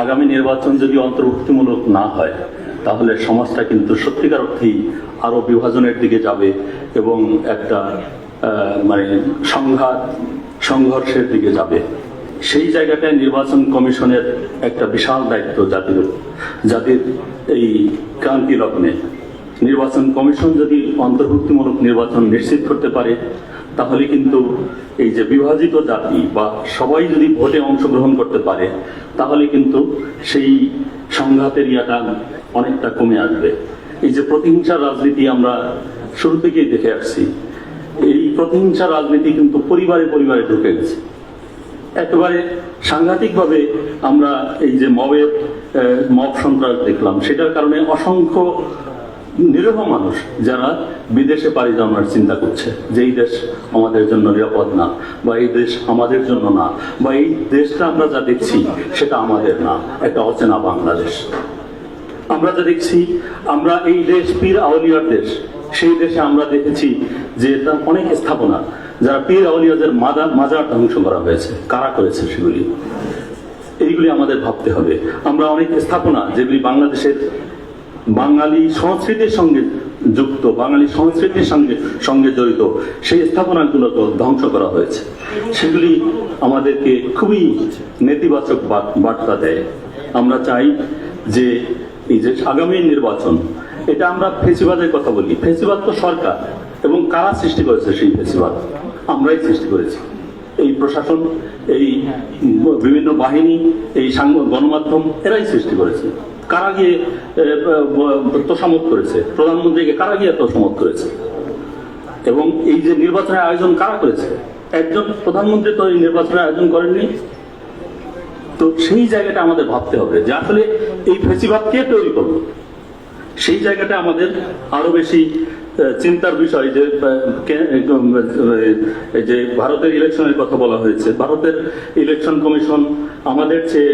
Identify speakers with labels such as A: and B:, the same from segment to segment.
A: আগামী নির্বাচন যদি অন্তর্ভুক্তিমূলক না হয়, তাহলে সমাজটা কিন্তু সত্যিকার অর্থেই আরও বিভাজনের দিকে যাবে এবং একটা মানে সংঘাত, সংঘর্ষের দিকে যাবে। সেই জায়গাটায় নির্বাচন কমিশনের একটা বিশাল দায়িত্ব জাতির জাতির এই ক্রান্তি লগ্নে। নির্বাচন কমিশন যদি অন্তর্ভুক্তিমূলক নির্বাচন নিশ্চিত করতে পারে, তাহলে কিন্তু এই যে বিভাজিত জাতি বা সবাই যদি ভোটে অংশগ্রহণ করতে পারে, তাহলে কিন্তু সেই সংঘাতের ইয়াটা অনেকটা কমে আসবে। এই যে প্রতিহিংসার রাজনীতি আমরা শুরু থেকেই দেখে আসছি, এই প্রতিহিংসা রাজনীতি কিন্তু পরিবারে পরিবারে ঢুকে গেছে। একেবারে সাংঘাতিকভাবে আমরা এই যে মবের মব সন্ত্রাস দেখলাম, সেটার কারণে অসংখ্য নিরীহ মানুষ যারা বিদেশে পাড়ি জমানোর চিন্তা করছে যে এই দেশ আমাদের জন্য নিরাপদ না, বা এই দেশ আমাদের জন্য না, বা এই দেশটা আমরা যা দেখছি সেটা আমাদের না, একটা অচেনা বাংলাদেশ। আমরা যা দেখছি, আমরা এই দেশ পীর আউলিয়ার দেশ, সেই দেশে আমরা দেখেছি যে অনেক স্থাপনা যারা পীর আউলিয়াদের মাজার মাজার ধ্বংস করা হয়েছে, কারা করেছে সেগুলি। এইগুলি আমাদের ভাবতে হবে। আমরা অনেক স্থাপনা যেগুলি বাংলাদেশের বাঙালি সংস্কৃতির সঙ্গে যুক্ত, বাঙালি সংস্কৃতির সঙ্গে সঙ্গে জড়িত, সেই স্থাপনাগুলোকে ধ্বংস করা হয়েছে। সেগুলি আমাদেরকে খুবই নেতিবাচক বার্তা দেয়। আমরা চাই যে এই যে আগামী নির্বাচন, এটা আমরা ফেসিবাদের কথা বলি। ফেসিবাদ তো সরকার, এবং কারা সৃষ্টি করেছে সেই ফেসিবাদ? আমরাই সৃষ্টি করেছি। এই প্রশাসন, এই বিভিন্ন বাহিনী, এই গণমাধ্যম, এরাই সৃষ্টি করেছে। কারা গিয়ে তোষামত করেছে, প্রধানমন্ত্রীকে কারা গিয়ে তোষামত করেছে। এবং এই যে নির্বাচনের আয়োজন কারা করেছে? একজন প্রধানমন্ত্রী তো এই নির্বাচনের আয়োজন করেননি। তো সেই জায়গাটা আমাদের ভাবতে হবে যে আসলে এই ফেসিবাদ কে তৈরি করব সেই জায়গাটা আমাদের আরও বেশি চিন্তার বিষয় যে যে ভারতের ইলেকশনের কথা বলা হয়েছে। ভারতের ইলেকশন কমিশন আমাদের চেয়ে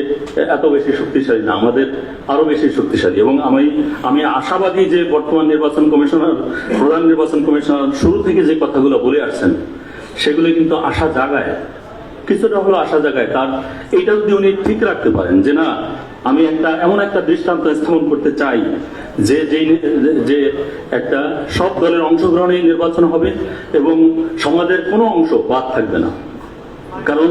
A: এত বেশি শক্তিশালী না, আমাদের আরও বেশি শক্তিশালী। এবং আমি আমি আশাবাদী যে বর্তমান নির্বাচন কমিশনার, প্রধান নির্বাচন কমিশনার শুরু থেকে যে কথাগুলো বলে আসছেন, সেগুলো কিন্তু আশা জাগায়। কিছুটা হলো আশা জায়গায় তার এইটা যদি উনি ঠিক রাখতে পারেন যে না আমি একটা, এমন একটা দৃষ্টান্ত স্থাপন করতে চাই যে যেই যে একটা সব দলের অংশগ্রহণেই নির্বাচন হবে এবং সমাজের কোনো অংশ বাদ থাকবে না। কারণ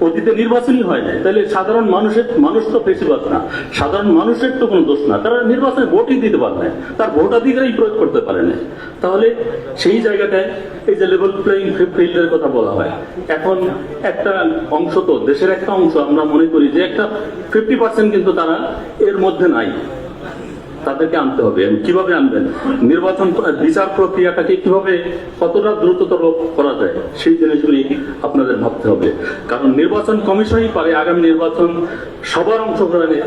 A: অতীতে নির্বাচনই হয় না তাহলে সাধারণ মানুষের, মানুষ তো বেশিরভাগ না। সাধারণ মানুষের তো কোনো দোষ না। তারা নির্বাচনে ভোটই দিতে পারে না। তার ভোটাধিকারই প্রয়োগ করতে পারে না। তাহলে সেই জায়গাটায় এই যে লেভেল প্লেইং ফিল্ডের কথা বলা হয়। এখন একটা অংশ তো, দেশের একটা অংশ আমরা মনে করি যে একটা ফিফটি পার্সেন্ট কিন্তু তারা এর মধ্যে নাই। তাদেরকে আনতে হবে। কীভাবে আনবেন? নির্বাচন বিচার প্রক্রিয়াটাকে কীভাবে কতটা দ্রুততর করা যায়, সেই জিনিসগুলি আপনাদের ভাবতে হবে। কারণ নির্বাচন কমিশনই পারে, আগামী নির্বাচন সবার অংশগ্রহণে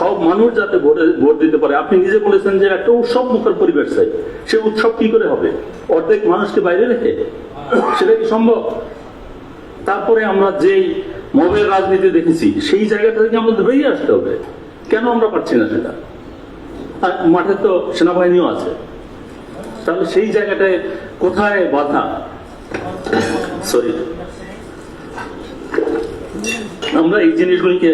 A: সব মানুষ যাতে ভোটে, ভোট দিতে পারে। আপনি নিজে বলেছেন যে একটা উৎসব মুখের পরিবেশ চাই। সে উৎসব কি করে হবে? অর্ধেক মানুষকে বাইরে রেখে? সেটা কি সম্ভব? তারপরে আমরা যেই মবের রাজনীতি দেখেছি, সেই জায়গাটা থেকে আমাদের বেরিয়ে আসতে হবে। কেন আমরা পারছি না সেটা? আর মাঠে তো সেনাবাহিনীও আছে। তাহলে সেই জায়গাটায় কোথায় বাধা? সরি আমরা এই জিনিসগুলিকে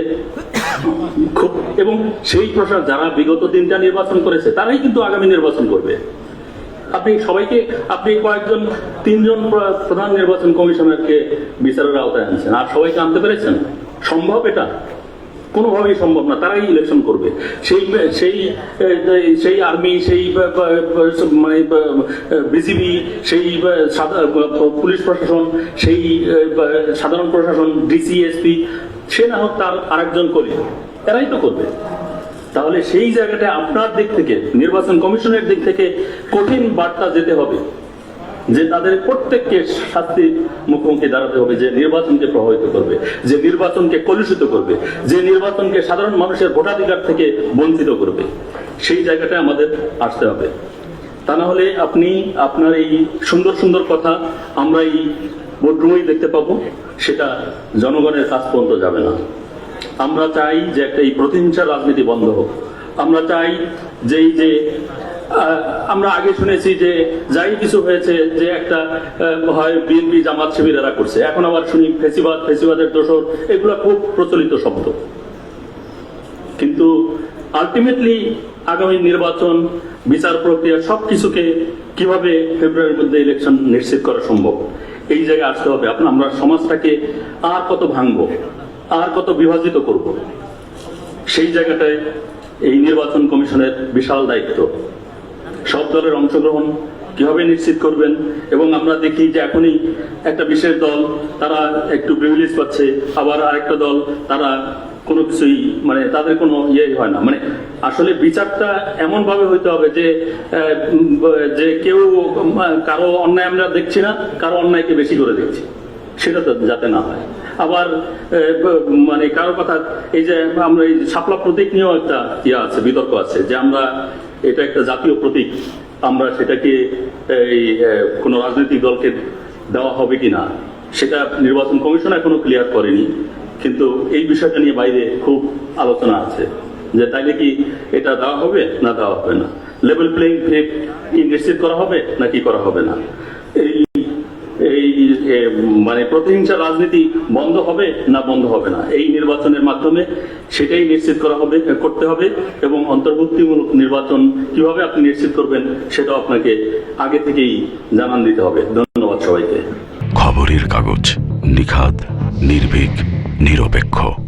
A: খুব এবং সেই প্রশাসন যারা বিগত দিনটা নির্বাচন করেছে, তারাই কিন্তু আগামী নির্বাচন করবে। আপনি সবাইকে আপনি কয়েকজন, তিনজন প্রধান নির্বাচন কমিশনারকে বিচারের আওতায় আনছেন। আর সবাইকে আনতে পেরেছেন? সম্ভব এটা? কোনোভাবেই সম্ভব না, তারাই ইলেকশন করবে। সেই সেই সেই আর্মি সেই মানে বিজিবি সেই পুলিশ প্রশাসন, সেই, সাধারণ প্রশাসন ডিসি এসপি সে না হোক তার আরেকজন করে এরাই তো করবে। তাহলে সেই জায়গাটায় আপনার দিক থেকে, নির্বাচন কমিশনের দিক থেকে কঠিন বার্তা যেতে হবে। যে তাদের প্রত্যেককে শাস্তির মুখোমুখি দাঁড়াতে হবে, যে নির্বাচনকে প্রভাবিত করবে, যে নির্বাচনকে কলুষিত করবে, যে নির্বাচনকে সাধারণ মানুষের ভোটাধিকার থেকে বঞ্চিত করবে, সেই জায়গাটায় আমাদের আসতে হবে। তা না হলে আপনি, আপনার এই সুন্দর সুন্দর কথা আমরা এই বোর্ডরুমেই দেখতে পাবো, সেটা জনগণের কাছ পর্যন্ত যাবে না। আমরা চাই যে একটা এই প্রতিহিংসার রাজনীতি বন্ধ হোক। আমরা চাই যে এই যে আমরা আগে শুনেছি যে যাই কিছু হয়েছে, যে একটা হয় বিএনপি জামাত শিবিরেরা করছে। এখন আবার শুনি ফেসিবাদ, ফেসিবাদের দোষর, এগুলো খুব প্রচলিত শব্দ। কিন্তু আলটিমেটলি আগামী নির্বাচন, বিচার প্রক্রিয়া সবকিছুকে কীভাবে ফেব্রুয়ারির মধ্যে ইলেকশন নিশ্চিত করা সম্ভব, এই জায়গায় আসতে হবে। আপনার আমরা সমাজটাকে আর কত ভাঙবো, আর কত বিভাজিত করব, সেই জায়গাটায় এই নির্বাচন কমিশনের বিশাল দায়িত্ব। সব দলের অংশগ্রহণ কীভাবে নিশ্চিত করবেন? এবং আমরা দেখি যে এখনই একটা বিশেষ দল, তারা একটু প্রিভিলেজ পাচ্ছে, আবার আরেকটা দল, তারা কোনো কিছুই মানে তাদের কোনো ইয়ে হয় না। মানে আসলে বিচারটা এমন ভাবে হইতে হবে যে যে কেউ, কারও অন্যায় আমরা দেখছি না, কারও অন্যায়কে বেশি করে দেখছি। সেটা তো যাতে না হয়। আবার মানে কারও কথা, এই যে আমরা এই শাপলা প্রতীক নিয়েও একটা ইয়ে আছে, বিতর্ক আছে, যে আমরা এটা একটা জাতীয় প্রতীক। আমরা সেটাকে, এই কোন রাজনৈতিক দলকে দেওয়া হবে কিনা, সেটা নির্বাচন কমিশন এখনও ক্লিয়ার করেনি। কিন্তু এই বিষয়টা নিয়ে বাইরে খুব আলোচনা আছে যে তাইলে কি এটা দেওয়া হবে না দেওয়া হবে না? লেভেল প্লেইং ফিল্ড কি নিশ্চিত করা হবে নাকি করা হবে না? এই মানে প্রতিহিংসা রাজনীতি বন্ধ হবে না বন্ধ হবে না? এই নির্বাচনের মাধ্যমে সেটাই নিশ্চিত করা হবে, করতে হবে এবং অন্তর্ভুক্তিমূলক নির্বাচন কীভাবে আপনি নিশ্চিত করবেন সেটা আপনাকে আগে থেকেই জানান দিতে হবে। ধন্যবাদ সবাইকে।
B: খবরের কাগজ নিখাত নির্ভীক, নিরপেক্ষ।